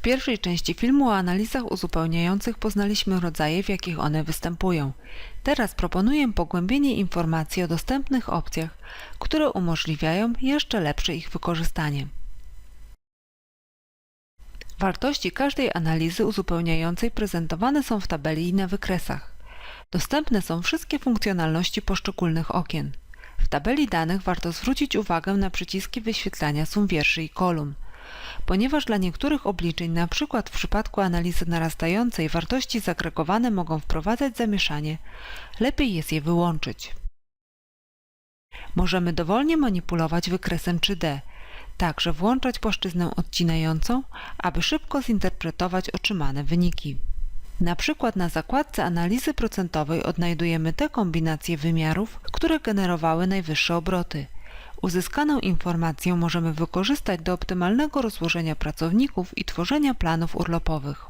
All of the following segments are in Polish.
W pierwszej części filmu o analizach uzupełniających poznaliśmy rodzaje, w jakich one występują. Teraz proponuję pogłębienie informacji o dostępnych opcjach, które umożliwiają jeszcze lepsze ich wykorzystanie. Wartości każdej analizy uzupełniającej prezentowane są w tabeli i na wykresach. Dostępne są wszystkie funkcjonalności poszczególnych okien. W tabeli danych warto zwrócić uwagę na przyciski wyświetlania sum wierszy i kolumn. Ponieważ dla niektórych obliczeń, np. w przypadku analizy narastającej, wartości zagregowane mogą wprowadzać zamieszanie, lepiej jest je wyłączyć. Możemy dowolnie manipulować wykresem 3D, także włączać płaszczyznę odcinającą, aby szybko zinterpretować otrzymane wyniki. Na przykład na zakładce analizy procentowej odnajdujemy te kombinacje wymiarów, które generowały najwyższe obroty. Uzyskaną informację możemy wykorzystać do optymalnego rozłożenia pracowników i tworzenia planów urlopowych.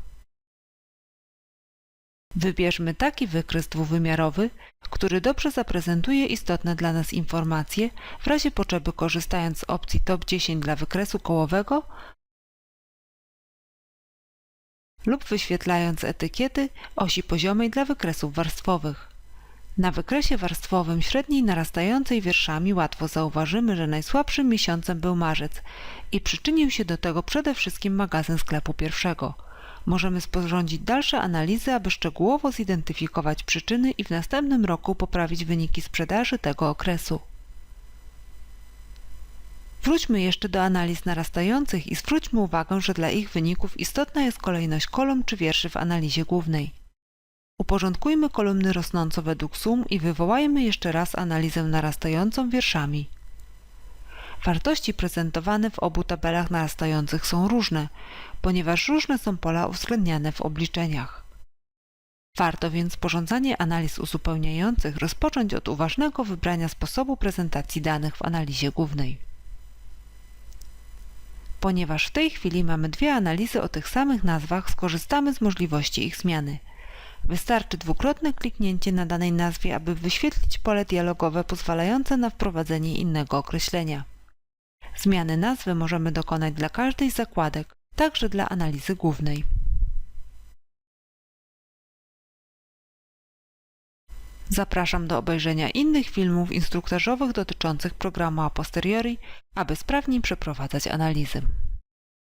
Wybierzmy taki wykres dwuwymiarowy, który dobrze zaprezentuje istotne dla nas informacje, w razie potrzeby korzystając z opcji Top 10 dla wykresu kołowego lub wyświetlając etykiety osi poziomej dla wykresów warstwowych. Na wykresie warstwowym średniej narastającej wierszami łatwo zauważymy, że najsłabszym miesiącem był marzec i przyczynił się do tego przede wszystkim magazyn sklepu pierwszego. Możemy sporządzić dalsze analizy, aby szczegółowo zidentyfikować przyczyny i w następnym roku poprawić wyniki sprzedaży tego okresu. Wróćmy jeszcze do analiz narastających i zwróćmy uwagę, że dla ich wyników istotna jest kolejność kolumn czy wierszy w analizie głównej. Uporządkujmy kolumny rosnąco według sum i wywołajmy jeszcze raz analizę narastającą wierszami. Wartości prezentowane w obu tabelach narastających są różne, ponieważ różne są pola uwzględniane w obliczeniach. Warto więc sporządzanie analiz uzupełniających rozpocząć od uważnego wybrania sposobu prezentacji danych w analizie głównej. Ponieważ w tej chwili mamy dwie analizy o tych samych nazwach, skorzystamy z możliwości ich zmiany. Wystarczy dwukrotne kliknięcie na danej nazwie, aby wyświetlić pole dialogowe pozwalające na wprowadzenie innego określenia. Zmiany nazwy możemy dokonać dla każdej z zakładek, także dla analizy głównej. Zapraszam do obejrzenia innych filmów instruktażowych dotyczących programu a posteriori, aby sprawniej przeprowadzać analizy.